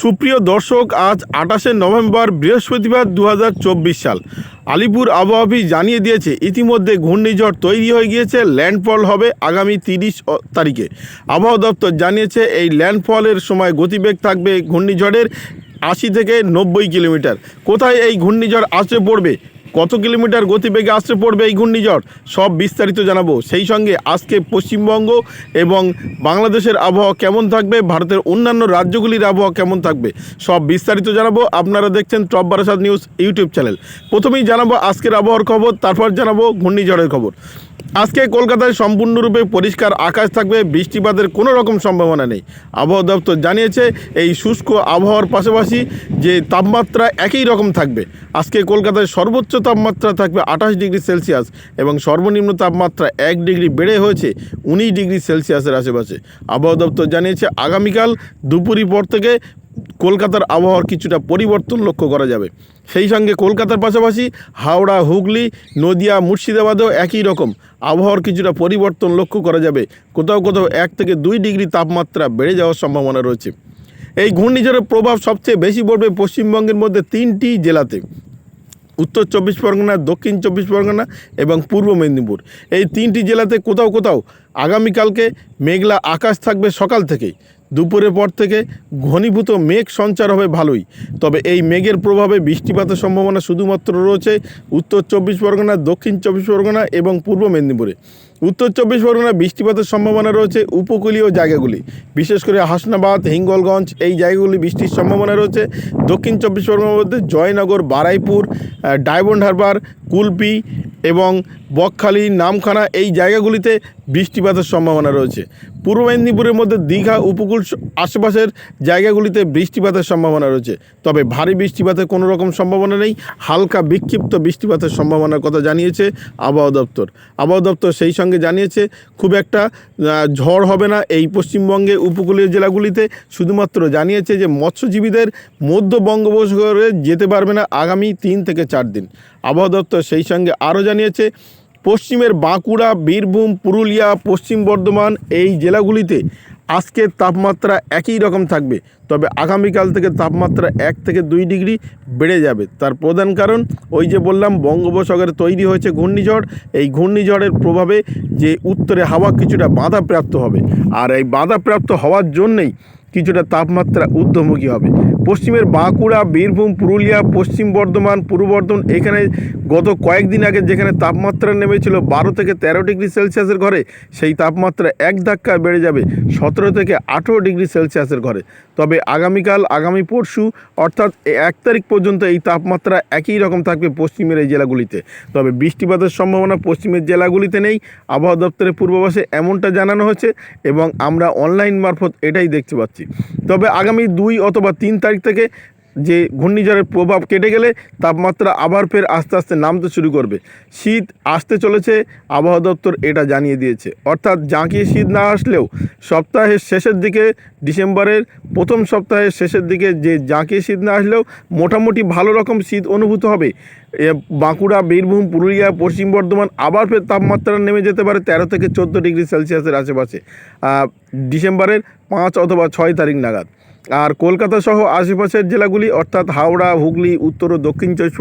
সুপ্রিয় দর্শক, আজ আঠাশে নভেম্বর, বৃহস্পতিবার দু হাজার চব্বিশ সাল। আলিপুর আবহাওয়া জানিয়ে দিয়েছে, ইতিমধ্যে ঘূর্ণিঝড় তৈরি হয়ে গিয়েছে, ল্যান্ডফল হবে আগামী তিরিশ তারিখে। আবহাওয়া দপ্তর জানিয়েছে, এই ল্যান্ডফলের সময় গতিবেগ থাকবে ঘূর্ণিঝড়ের আশি থেকে নব্বই কিলোমিটার। কোথায় এই ঘূর্ণিঝড় আসে পড়বে? কত কিলোমিটার গতিবেগে আসতে পড়বে এই ঘূর্ণিঝড়? সব বিস্তারিত জানাব। সেই সঙ্গে আজকে পশ্চিমবঙ্গ এবং বাংলাদেশের আবহাওয়া কেমন থাকবে, ভারতের অন্যান্য রাজ্যগুলির আবহাওয়া কেমন থাকবে, সব বিস্তারিত জানাব। আপনারা দেখছেন top Barasat news YouTube channel. প্রথমেই জানাব আজকের আবহাওয়ার খবর, তারপর জানাব ঘূর্ণিঝড়ের খবর। আজকে কলকাতায় সম্পূর্ণরূপে পরিষ্কার আকাশ থাকবে, বৃষ্টিপাতের কোনো রকম সম্ভাবনা নেই। আবহাওয়া দপ্তর জানিয়েছে, এই শুষ্ক আবহাওয়ার পাশাপাশি যে তাপমাত্রা একই রকম থাকবে। আজকে কলকাতায় সর্বোচ্চ তাপমাত্রা থাকবে আঠাশ ডিগ্রি সেলসিয়াস এবং সর্বনিম্ন তাপমাত্রা এক ডিগ্রি বেড়ে হয়েছে উনিশ ডিগ্রি সেলসিয়াসের আশেপাশে। আবহাওয়া দপ্তর জানিয়েছে, আগামীকাল দুপুরি পর থেকে কলকাতার আবহাওয়ার কিছুটা পরিবর্তন লক্ষ্য করা যাবে। সেই সঙ্গে কলকাতার পাশাপাশি হাওড়া, হুগলি, নদিয়া, মুর্শিদাবাদেও একই রকম আবহাওয়ার কিছুটা পরিবর্তন লক্ষ্য করা যাবে। কোথাও কোথাও এক থেকে দুই ডিগ্রি তাপমাত্রা বেড়ে যাওয়ার সম্ভাবনা রয়েছে। এই ঘূর্ণিঝড়ের প্রভাব সবচেয়ে বেশি পড়বে পশ্চিমবঙ্গের মধ্যে তিনটি জেলাতে। উত্তর চব্বিশ পরগনা, দক্ষিণ চব্বিশ পরগনা এবং পূর্ব মেদিনীপুর। এই তিনটি জেলাতে কোথাও কোথাও আগামীকালকে মেঘলা আকাশ থাকবে সকাল থেকেই। দুপুরের পর থেকে ঘনীভূত মেঘ সঞ্চার হবে ভালোই। তবে এই মেঘের প্রভাবে বৃষ্টিপাতের সম্ভাবনা শুধুমাত্র রয়েছে উত্তর চব্বিশ পরগনা, দক্ষিণ চব্বিশ পরগনা এবং পূর্ব মেদিনীপুরে। উত্তর চব্বিশ পরগনা বৃষ্টিপাতের সম্ভাবনা রয়েছে উপকূলীয় জায়গাগুলি। বিশেষ করে হাসনাবাদ, হিঙ্গলগঞ্জ, এই জায়গাগুলি বৃষ্টির সম্ভাবনা রয়েছে। দক্ষিণ চব্বিশ পরগনার মধ্যে জয়নগর, বারাইপুর ডায়মন্ড হারবার, কুলপি এবং বকখালি, নামখানা এই জায়গাগুলিতে বৃষ্টিপাতের সম্ভাবনা রয়েছে। পূর্ব মেদিনীপুরের মধ্যে দীঘা, উপকূল আশেপাশের জায়গাগুলিতে বৃষ্টিপাতের সম্ভাবনা রয়েছে। তবে ভারী বৃষ্টিপাতের কোনো রকম সম্ভাবনা নেই। হালকা বিক্ষিপ্ত বৃষ্টিপাতের সম্ভাবনার কথা জানিয়েছে আবহাওয়া দপ্তর। আবহাওয়া দপ্তর সেই সঙ্গে জানিয়েছে, খুব একটা ঝড় হবে না এই পশ্চিমবঙ্গে উপকূলীয় জেলাগুলিতে। শুধুমাত্র জানিয়েছে যে মৎস্যজীবীদের মধ্য বঙ্গোপসাগরে যেতে পারবে না আগামী তিন থেকে চার দিন। আবহাওয়া দপ্তর সেই সঙ্গে আরও জানিয়েছে, পশ্চিমের বাঁকুড়া, বীরভূম, পুরুলিয়া, পশ্চিম বর্ধমান এই জেলাগুলিতে আজকের তাপমাত্রা একই রকম থাকবে, তবে আগামীকাল থেকে তাপমাত্রা এক থেকে দুই ডিগ্রি বেড়ে যাবে। তার প্রধান কারণ, ওই যে বললাম, বঙ্গোপসাগরে তৈরি হয়েছে ঘূর্ণিঝড়। এই ঘূর্ণিঝড়ের প্রভাবে যে উত্তরে হাওয়া কিছুটা বাধাপ্রাপ্ত হবে। আর এই বাধাপ্রাপ্ত হওয়ার জন্যেই কিছুটা তাপমাত্রা ঊর্ধ্বমুখী হবে। পশ্চিমের বাঁকুড়া, বীরভূম, পুরুলিয়া, পশ্চিম বর্ধমান, পূর্ব বর্ধমান, এখানে গত কয়েকদিন আগে যেখানে তাপমাত্রা নেমেছিল বারো থেকে তেরো ডিগ্রি সেলসিয়াসের ঘরে, সেই তাপমাত্রা এক ধাক্কায় বেড়ে যাবে সতেরো থেকে আঠেরো ডিগ্রি সেলসিয়াসের ঘরে। তবে আগামীকাল, আগামী পরশু, অর্থাৎ এক তারিখ পর্যন্ত এই তাপমাত্রা একই রকম থাকবে পশ্চিমের এই জেলাগুলিতে। তবে বৃষ্টিপাতের সম্ভাবনা পশ্চিমের জেলাগুলিতে নেই। আবহাওয়া দপ্তরের পূর্বাভাসে এমনটা জানানো হয়েছে এবং আমরা অনলাইন মারফত এটাই দেখতে পাচ্ছি। তবে আগামী দুই অথবা তিন তারিখ থেকে যে ঘূর্ণিঝড়ের প্রভাব কেটে গেলে তাপমাত্রা আবার ফের আস্তে আস্তে নামতে শুরু করবে। শীত আসতে চলেছে, আবহাওয়া দপ্তর এটা জানিয়ে দিয়েছে। অর্থাৎ জাঁকিয়ে শীত না আসলেও সপ্তাহের শেষের দিকে, ডিসেম্বরের প্রথম সপ্তাহের শেষের দিকে যে জাঁকিয়ে শীত না আসলেও মোটামুটি ভালো রকম শীত অনুভূত হবে। বাঁকুড়া, বীরভূম, পুরুলিয়া, পশ্চিম বর্ধমান আবার ফের তাপমাত্রা নেমে যেতে পারে তেরো থেকে চোদ্দ ডিগ্রি সেলসিয়াসের আশেপাশে। ডিসেম্বরের পাঁচ অথবা ছয় তারিখ নাগাদ। আর কলকাতা সহ আশেপাশের জেলাগুলি, অর্থাৎ হাওড়া, হুগলি, উত্তর ও দক্ষিণ চব্বিশ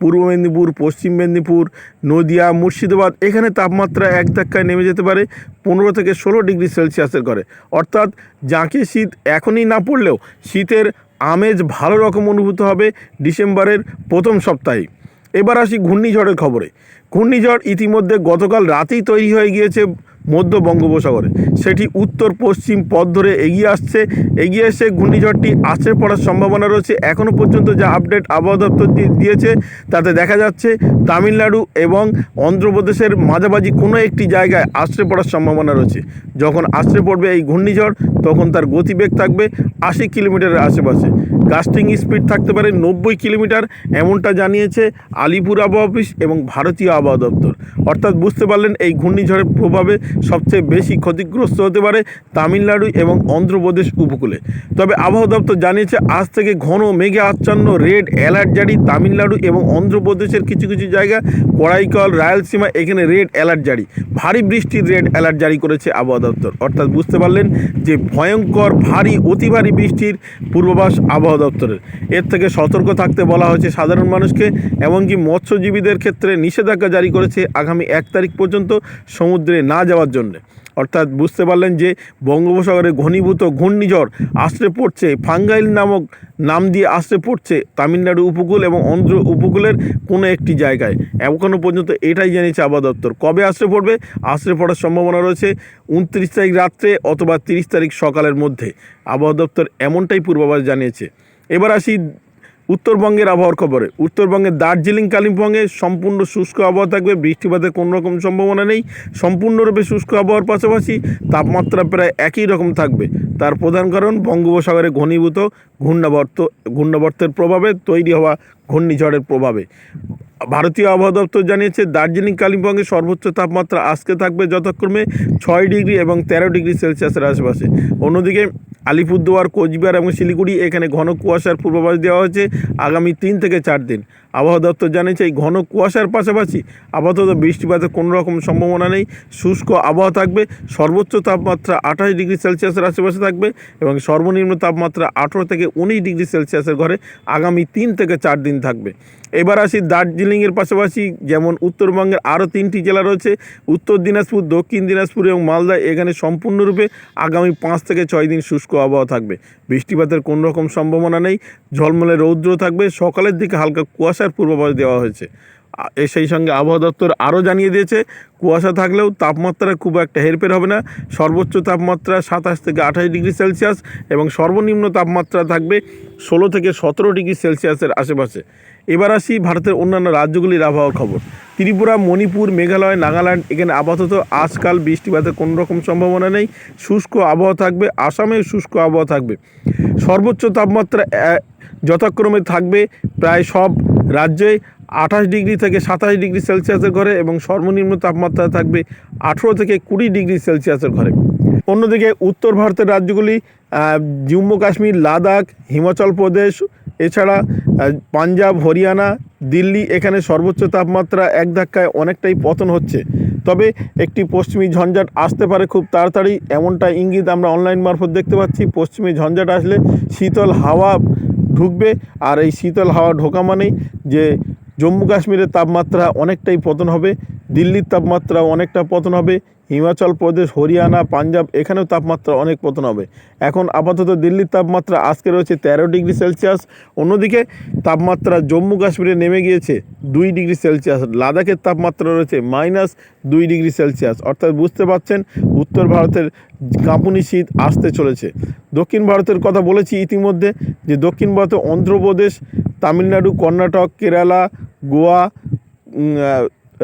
পূর্ব মেদিনীপুর, পশ্চিম মেদিনীপুর, নদিয়া, মুর্শিদাবাদ, এখানে তাপমাত্রা এক ধাক্কায় নেমে যেতে পারে পনেরো থেকে ষোলো ডিগ্রি সেলসিয়াসের ঘরে। অর্থাৎ যাকে শীত এখনই না পড়লেও শীতের আমেজ ভালো রকম অনুভূত হবে ডিসেম্বরের প্রথম সপ্তাহে এবার আসি ঘূর্ণিঝড়ের খবরে। ঘূর্ণিঝড় ইতিমধ্যে গতকাল রাতেই তৈরি হয়ে গিয়েছে মধ্য বঙ্গোপসাগরে। সেটি উত্তর, পশ্চিম পথ ধরে এগিয়ে আসছে। এগিয়ে এসে ঘূর্ণিঝড়টি আছড়ে পড়ার সম্ভাবনা রয়েছে। এখনও পর্যন্ত যা আপডেট আবহাওয়া দপ্তর দিয়েছে, তাতে দেখা যাচ্ছে তামিলনাড়ু এবং অন্ধ্রপ্রদেশের মাঝামাঝি কোনো একটি জায়গায় আছড়ে পড়ার সম্ভাবনা রয়েছে। যখন আছড়ে পড়বে এই ঘূর্ণিঝড়, তখন তার গতিবেগ থাকবে আশি কিলোমিটারের আশেপাশে। গাস্টিং স্পিড থাকতে পারে নব্বই কিলোমিটার, এমনটা জানিয়েছে আলিপুর আবহাওয়া অফিস এবং ভারতীয় আবহাওয়া দপ্তর। অর্থাৎ বুঝতে পারলেন এই ঘূর্ণিঝড়ের প্রভাবে সবচেয়ে বেশি ক্ষতিগ্রস্ত হতে পারে তামিলনাড়ু এবং অন্ধ্রপ্রদেশ উপকূলে। তবে আবহাওয়া দপ্তর জানিয়েছে, আজ থেকে ঘন মেঘে আচ্ছন্ন রেড অ্যালার্ট জারি তামিলনাড়ু এবং অন্ধ্রপ্রদেশের কিছু কিছু জায়গা, কড়াইকল, রায়লসীমা, এখানে রেড অ্যালার্ট জারি। ভারী বৃষ্টির রেড অ্যালার্ট জারি করেছে আবহাওয়া দপ্তর। অর্থাৎ বুঝতে পারলেন যে ভয়ঙ্কর, ভারী, অতি ভারী বৃষ্টির পূর্বাভাস আবহাওয়া দপ্তরের। এর থেকে সতর্ক থাকতে বলা হয়েছে সাধারণ মানুষকে, এমনকি মৎস্যজীবীদের ক্ষেত্রে নিষেধাজ্ঞা জারি করেছে আগামী এক তারিখ পর্যন্ত সমুদ্রে না যাওয়ার জন্য। অর্থাৎ বুঝতে পারলেন যে বঙ্গোপসাগরে ঘনীভূত ঘূর্ণিঝড় আশ্রে পড়ছে, ফাঙ্গাইল নামক নাম দিয়ে আশ্রে পড়ছে তামিলনাড়ু উপকূল এবং অন্ধ্র উপকূলের কোনো একটি জায়গায়। এখনও পর্যন্ত এটাই জানিয়েছে আবহাওয়া দপ্তর। কবে আশ্রে পড়বে? আশ্রে পড়ার সম্ভাবনা রয়েছে উনত্রিশ তারিখ রাত্রে অথবা তিরিশ তারিখ সকালের মধ্যে। আবহাওয়া দপ্তর এমনটাই পূর্বাভাস জানিয়েছে। এবার আসি উত্তরবঙ্গের আবহাওয়ার খবরে। উত্তরবঙ্গের দার্জিলিং, কালিম্পংয়ে সম্পূর্ণ শুষ্ক আবহাওয়া থাকবে। বৃষ্টিপাতের কোনো রকম সম্ভাবনা নেই। সম্পূর্ণরূপে শুষ্ক আবহাওয়ার পাশাপাশি তাপমাত্রা প্রায় একই রকম থাকবে। তার প্রধান কারণ, বঙ্গোপসাগরে ঘনীভূত ঘূর্ণাবর্ত ঘূর্ণাবর্তের প্রভাবে তৈরি হওয়া ঘূর্ণিঝড়ের প্রভাবে। ভারতীয় আবহাওয়া দপ্তর জানিয়েছে, দার্জিলিং কালিম্পংয়ে সর্বোচ্চ তাপমাত্রা আজকে থাকবে যথাক্রমে ছয় ডিগ্রি এবং তেরো ডিগ্রি সেলসিয়াসের আশেপাশে। অন্যদিকে আলিপুরদুয়ার, কোচবিহার এবং শিলিগুড়ি এখানে ঘন কুয়াশার পূর্বাভাস দেওয়া হয়েছে আগামী তিন থেকে চার দিন। আবহাওয়া দপ্তর জানিয়েছে, এই ঘন কুয়াশার পাশাপাশি আপাতত বৃষ্টিপাতের কোনো রকম সম্ভাবনা নেই। শুষ্ক আবহাওয়া থাকবে, সর্বোচ্চ তাপমাত্রা আঠাশ ডিগ্রি সেলসিয়াসের আশেপাশে থাকবে এবং সর্বনিম্ন তাপমাত্রা আঠেরো থেকে উনিশ ডিগ্রি সেলসিয়াসের ঘরে আগামী তিন থেকে চার দিন থাকবে। এবার আসি দার্জিলিংয়ের পাশাপাশি, যেমন উত্তরবঙ্গের আরও তিনটি জেলা রয়েছে, উত্তর দিনাজপুর, দক্ষিণ দিনাজপুর এবং মালদা, এখানে সম্পূর্ণরূপে আগামী পাঁচ থেকে ছয় দিন শুষ্ক আবহাওয়া থাকবে। বৃষ্টিপাতের কোনো রকম সম্ভাবনা নেই, ঝলমলে রৌদ্র থাকবে, সকালের দিকে হালকা কুয়াশার পূর্বাভাস দেওয়া হয়েছে। সেই সঙ্গে আবহাওয়া দপ্তর আরও জানিয়ে দিয়েছে, কুয়াশা থাকলেও তাপমাত্রা খুব একটা হেরফের হবে না। সর্বোচ্চ তাপমাত্রা সাতাশ থেকে আঠাশ ডিগ্রি সেলসিয়াস এবং সর্বনিম্ন তাপমাত্রা থাকবে ষোলো থেকে সতেরো ডিগ্রি সেলসিয়াসের আশেপাশে। এবার আসি ভারতের অন্যান্য রাজ্যগুলির আবহাওয়ার খবর। ত্রিপুরা, মণিপুর, মেঘালয়, নাগাল্যান্ড এখানে আপাতত আজকাল বৃষ্টিপাতের কোনো রকম সম্ভাবনা নেই। শুষ্ক আবহাওয়া থাকবে, আসামেও শুষ্ক আবহাওয়া থাকবে। সর্বোচ্চ তাপমাত্রা যথাক্রমে থাকবে প্রায় সব রাজ্যে। আঠাশ ডিগ্রি থেকে সাতাশ ডিগ্রি সেলসিয়াসের ঘরে এবং সর্বনিম্ন তাপমাত্রা থাকবে আঠেরো থেকে কুড়ি ডিগ্রি সেলসিয়াসের ঘরে। অন্যদিকে উত্তর ভারতের রাজ্যগুলি জম্মু কাশ্মীর, লাদাখ, হিমাচল প্রদেশ, এছাড়া পাঞ্জাব, হরিয়ানা, দিল্লি এখানে সর্বোচ্চ তাপমাত্রা এক ধাক্কায় অনেকটাই পতন হচ্ছে। তবে একটি পশ্চিমী ঝঞ্ঝাট আসতে পারে খুব তাড়াতাড়ি, এমনটা ইঙ্গিত আমরা অনলাইন মারফত দেখতে পাচ্ছি। পশ্চিমী ঝঞ্ঝাট আসলে শীতল হাওয়া ঢুকবে, আর এই শীতল হাওয়া ঢোকা মানেই যে জম্মু কাশ্মীরের তাপমাত্রা অনেকটাই পতন হবে, দিল্লির তাপমাত্রা অনেকটা পতন হবে, হিমাচল প্রদেশ, হরিয়ানা, পাঞ্জাব এখানেও তাপমাত্রা অনেক পতন হবে। এখন আপাতত দিল্লির তাপমাত্রা আজকে রয়েছে তেরো ডিগ্রি সেলসিয়াস, অন্যদিকে তাপমাত্রা জম্মু কাশ্মীরে নেমে গিয়েছে দুই ডিগ্রি সেলসিয়াস, লাদাখের তাপমাত্রা রয়েছে মাইনাস দুই ডিগ্রি সেলসিয়াস। অর্থাৎ বুঝতে পারছেন, উত্তর ভারতের কাঁপুনি শীত আসতে চলেছে। দক্ষিণ ভারতের কথা বলেছি ইতিমধ্যে যে দক্ষিণ ভারতে অন্ধ্রপ্রদেশ তামিলনাড়ু, কর্ণাটক, কেরালা, গোয়া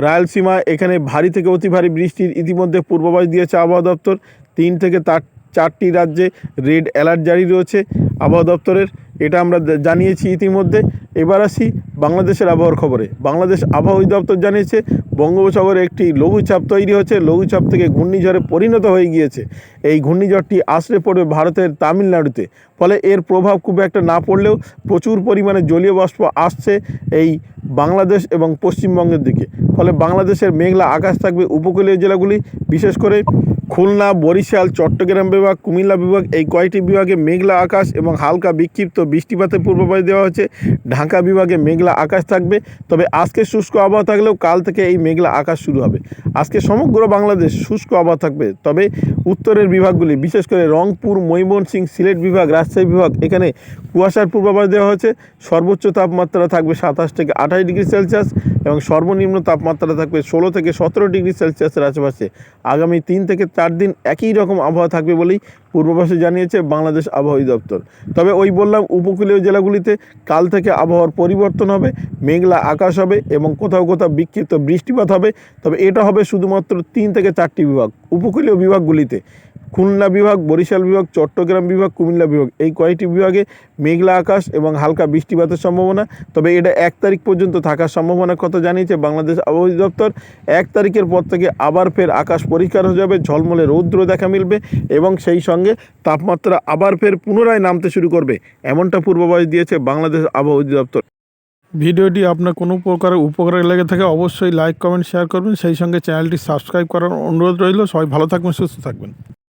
রায়ালসীমা, এখানে ভারী থেকে অতি ভারী বৃষ্টির ইতিমধ্যে পূর্বাভাস দিয়েছে আবহাওয়া দপ্তর। তিন থেকে তার চারটি রাজ্যে রেড অ্যালার্ট জারি রয়েছে আবহাওয়া দপ্তরের। এটা আমরা জানিয়েছি ইতিমধ্যে। এবার আসি বাংলাদেশের আবহাওয়ার খবরে। বাংলাদেশ আবহাওয়া অধিদপ্তর জানিয়েছে, বঙ্গোপসাগরে একটি লঘুচাপ তৈরি হচ্ছে। লঘুচাপ থেকে ঘূর্ণিঝড়ে পরিণত হয়ে গিয়েছে। এই ঘূর্ণিঝড়টি আশ্রে পড়বে ভারতের তামিলনাড়ুতে। ফলে এর প্রভাব খুব একটা না পড়লেও প্রচুর পরিমাণে জলীয় বাষ্প আসছে এই বাংলাদেশ এবং পশ্চিমবঙ্গের দিকে। ফলে বাংলাদেশের মেঘলা আকাশ থাকবে উপকূলীয় জেলাগুলি। বিশেষ করে খুলনা, বরিশাল, চট্টগ্রাম বিভাগ, কুমিল্লা বিভাগ, এই কয়টি বিভাগে মেঘলা আকাশ এবং হালকা বিক্ষিপ্ত বৃষ্টিপাতের পূর্বাভাস দেওয়া হয়েছে। ঢাকা বিভাগে মেঘলা আকাশ থাকবে। তবে আজকে শুষ্ক আবহাওয়া থাকলেও কাল থেকে এই মেঘলা আকাশ শুরু হবে। আজকে সমগ্র বাংলাদেশ শুষ্ক আবহাওয়া থাকবে। তবে উত্তরের বিভাগগুলি, বিশেষ করে রংপুর, ময়মনসিংহ, সিলেট বিভাগ, রাজশাহী বিভাগ, এখানে কুয়াশার পূর্বাভাস দেওয়া হয়েছে। সর্বোচ্চ তাপমাত্রা থাকবে সাতাশ থেকে আঠাশ ডিগ্রি সেলসিয়াস এবং সর্বনিম্ন তাপমাত্রা থাকবে ষোলো থেকে সতেরো ডিগ্রি সেলসিয়াসের আশেপাশে। আগামী তিন থেকে চার দিন একই রকম আবহাওয়া থাকবে বলেই পূর্বাভাসে জানিয়েছে বাংলাদেশ আবহাওয়া দপ্তর। তবে ওই বললাম, উপকূলীয় জেলাগুলিতে কাল থেকে আবহাওয়ার পরিবর্তন হবে, মেঘলা আকাশ হবে এবং কোথাও কোথাও বিক্ষিপ্ত বৃষ্টিপাত হবে। তবে এটা হবে শুধুমাত্র তিন থেকে চারটি বিভাগ, উপকূলীয় বিভাগগুলিতে। খুলনা বিভাগ, বরিশাল বিভাগ, চট্টগ্রাম বিভাগ, কুমিল্লা বিভাগ। এই কয়েকটি বিভাগে মেঘলা আকাশ এবং হালকা বৃষ্টিপাতের সম্ভাবনা? তবে এটা এক তারিখ পর্যন্ত থাকার সম্ভাবনার কথা জানিয়েছে বাংলাদেশ আবহাওয়া অধিদপ্তর। এক তারিখের পর থেকে আবার ফের আকাশ পরিষ্কার হয়ে যাবে, ঝলমলে রৌদ্র দেখা মিলবে এবং সেই সঙ্গে তাপমাত্রা আবার ফের পুনরায় নামতে শুরু করবে, এমনটা পূর্বাভাস দিয়েছে বাংলাদেশ আবহাওয়া অধিদপ্তর। ভিডিওটি আপনার কোনো প্রকার উপকারে লেগে থাকে অবশ্যই লাইক, কমেন্ট, শেয়ার করবেন। সেই সঙ্গে চ্যানেলটি সাবস্ক্রাইব করার অনুরোধ রইল। সবাই ভালো থাকবেন, সুস্থ থাকবেন।